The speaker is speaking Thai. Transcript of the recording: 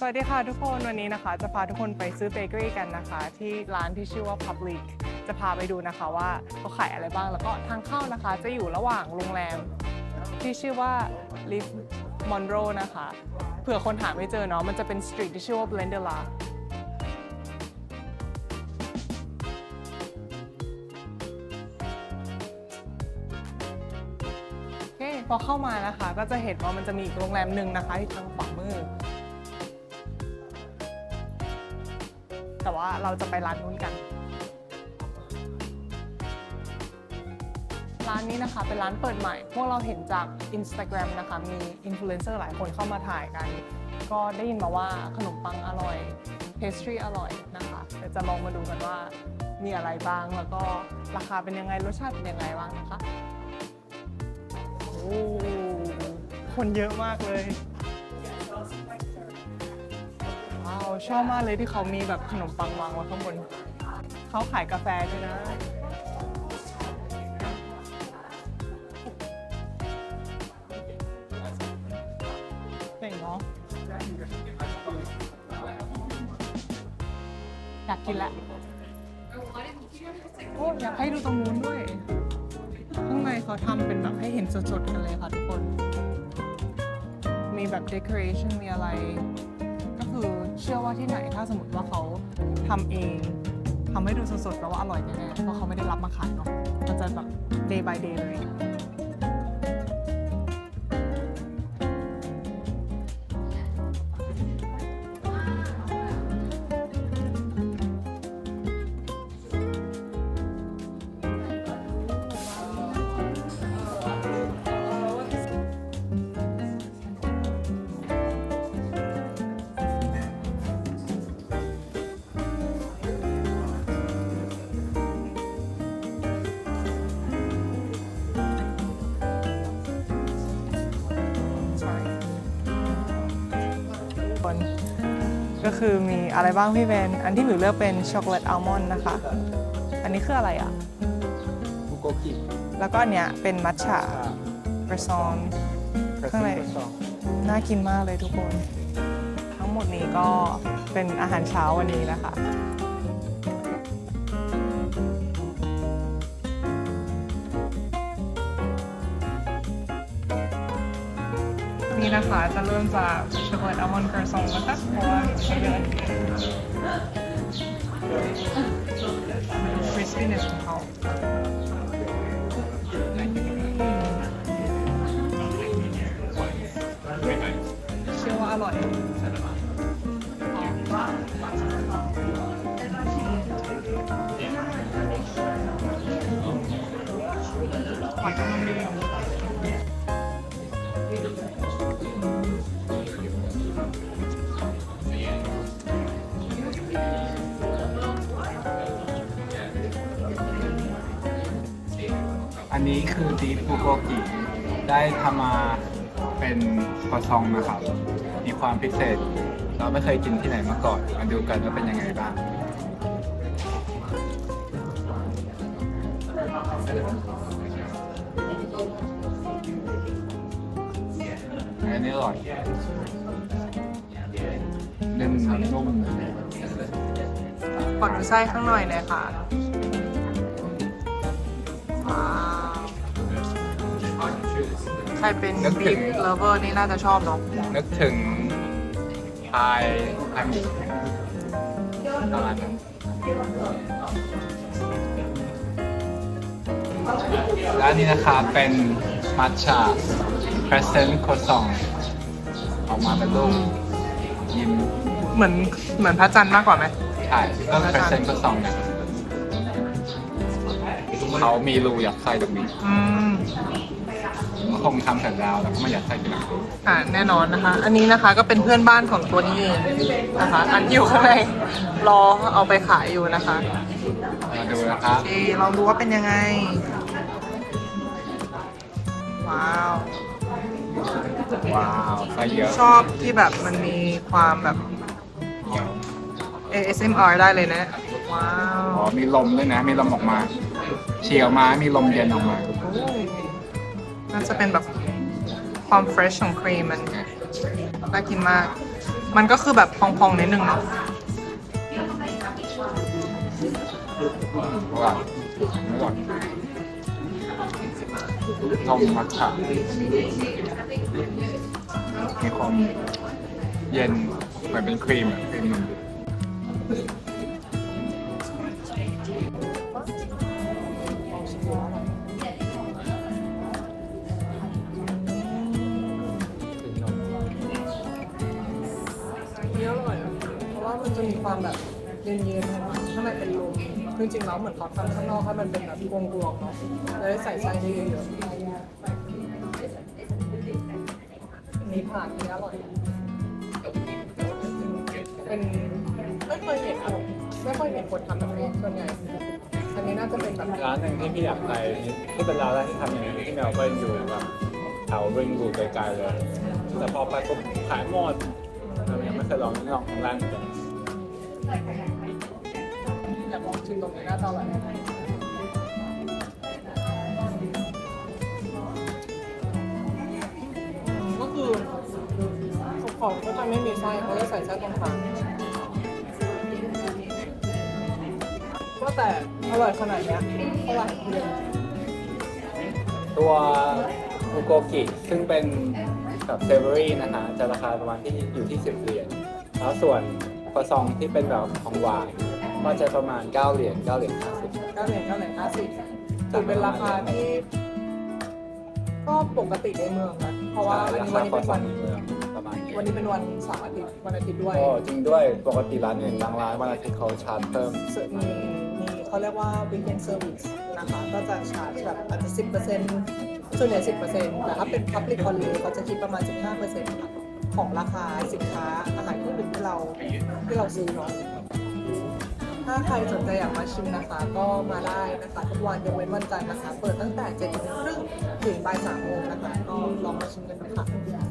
สวัสดีค่ะทุกคนวันนี้นะคะ จะพาทุกคนไปซื้อเบเกอรี่กันนะคะ ที่ร้านที่ชื่อว่า Public จะพาไปดูนะคะว่าเขาขายอะไรบ้างแล้วก็ทางเข้านะคะ จะอยู่ระหว่างโรงแรม ที่ชื่อว่า Live Monroe นะคะเผื่อคนหาไม่เจอเนาะมันจะเป็นสตรีทที่ชื่อว่า Blendela โอเคพอเข้ามานะคะก็จะเห็นว่ามันจะมีอีกโรงแรมหนึ่งนะคะที่ทางขวามือ แต่ว่าเราจะไปร้านนู้นกัน ร้านนี้นะคะเป็นร้านเปิดใหม่ พวกเราเห็นจาก Instagram นะคะ มีอินฟลูเอนเซอร์หลายคนเข้ามาถ่ายกัน ก็ได้ยินมาว่าขนมปังอร่อยเพสทรีอร่อยนะคะเดี๋ยวจะลองมาดูกันว่ามีอะไรบ้างแล้วก็ราคาเป็นยังไงรสชาติเป็นยังไงบ้างนะคะ โอ้คนเยอะมากเลย ชอบมากเลยที่เขามีแบบขนมปังวางไว้ข้างบน เขาขายกาแฟด้วยนะ เจ๋งเนาะอยากกินละโอ้อยากให้ดูตรงนู้นด้วย ข้างในเขาทำเป็นแบบให้เห็นสดๆกันเลยค่ะทุกคน มีแบบ decoration มีอะไร คือเชื่อว่าที่ไหนถ้าสมมติว่าเขาทำเองทำให้ดูสดๆแล้วว่าอร่อยแน่ๆเพราะเขาไม่ได้รับมาขายเนาะมันจะแบบ day by day เลย คือมีอะไรบ้างพี่เบนอันที่หมิวเลือกเป็นช็อกโกแลตอัลมอนด์นะคะ อันนี้คืออะไรอะบุโกกิแล้วก็อันเนี้ยเป็นมัทฉะกระซอน ข้างใน น่ากินมากเลยทุกคน ทั้งหมดนี้ก็เป็นอาหารเช้าวันนี้นะคะ นะคะจะเริ่มจากช็อกโกแลตอัลมอนด์กระซองนะคะเพราะว่าเยอะคริสปี้เนสของเขาเชื่อว่าอร่อย คือดีฟบุโกกิได้ทำมาเป็นคอซองนะครับ มีความพิเศษ เราไม่เคยกินที่ไหนมาก่อน มาดูกันว่าเป็นยังไงบ้างอันนี้อร่อยเนื้อนุ่มขอดูไส้ข้างหน่อยหน่อยค่ะ รเป็นบีฟเลเวอร์นี่น่าจะชอบเนาะนึกถึงพายพายหมูประมาณนั้นและอันนี้นะครับเป็นมัทฉะ present โคซองออกมาเป็นรูปยิ้มเหมือนเหมือนพระจันทร์มากกว่าไหม ใช่ก็ present โคซองเนี่ยเขามีรูยัดไส้ตรงนี้ อืมก็ คงทำเสร็จแล้วแล้วก็มายัดไส้ทีหลังอ่าแน่นอนนะคะ อันนี้นะคะก็เป็นเพื่อนบ้านของตัวนี้เองนะคะ อันอยู่ข้างในรอเอาไปขายอยู่นะคะมาดูนะครับโอเคลองดูว่าเป็นยังไง ว้าว ว้าวไส้เยอะชอบที่แบบมันมีความแบบ ASMR ได้เลยนะ ว้าอ๋อวมีลมด้วยนะ มีลมออกมา เฉียวมามีลมเย็นออกมา โอ้ น่าจะเป็นแบบความเฟรชของครีมมันน่ากินมาก มันก็คือแบบพองๆนิดนึงเนาะอร่อยอร่อยนมมัทฉะมีความเย็นเหมือนเป็นครีมอะครีม มันจะมีความแบบเย็นๆข้างในเป็นลมจริงๆแล้วเหมือนเขาทำข้างนอกให้มันเป็นแบบกลวงเนาะแล้วได้ใส่ไส้เยอะๆอันนี้ผ่านนี่อร่อย เป็นไม่เคยเห็นไม่เคยเห็นคนทำแบบนี้ส่วนใหญ่อันนี้น่าจะเป็นแบบร้านหนึ่งที่พี่อยากไปที่เป็นร้านแรกที่ทำอย่างนี้ที่เมลเบิร์นอยู่แบบแถวริงบูไกลๆเลย แต่พอไปปุ๊บขายหมดเรายังไม่เคยลองลองของร้าน อนกันอยากลองชิมตรงนี้น่าจะอร่อยก็คือของก็จะไม่มีไส้เขาจะใส่ไส้ตรงกลางก็แต่อร่อยขนาดเนี้ยเท่าไหร่เดียตัวอุโกกิซึ่งเป็นแบบเซเวอรี่นะฮะจะราคาประมาณที่อยู่ที่ 10 เหรียญแล้วส่วน ครัวซองที่เป็นแบบของหวานก็จะประมาณ 9 เหรียญ9เหรียญ50 เก้าเหรียญเก้าเหรียญห้าสิบถือเป็นราคาที่ ก็ปกติในเมืองนะเพราะว่าวันรานี้คาวันนี้ครัวเป็นซอวังนในเมืองประมาณนี้วันนี้เป็นวันเสาร์อาทิตย์วันอาทิตย์ด้วยก็จริงด้วยปกติร้านอื่นบางร้านวันอาทิตย์เขาชาร์จเพิ่มมีมีเขาเรียกว่า weekend service นะคะ ก็จะชาร์จแบบอาจจะ10%ส่วนใหญ่10%แต่ถ้าเป็น public holiday เขาจะคิดประมาณ15%ค่ะ ของราคาสินค้าอาหารเครื่องดื่มที่เราที่เราซื้อเนาะถ้าใครสนใจอยากมาชิมนะคะ ก็มาได้นะคะทุกวันยกเว้นวันจันทร์นะคะ เปิดตั้งแต่7โมงครึ่งถึงบ่ายสามโมงนะคะก็ลองมาชิมกันนะคะ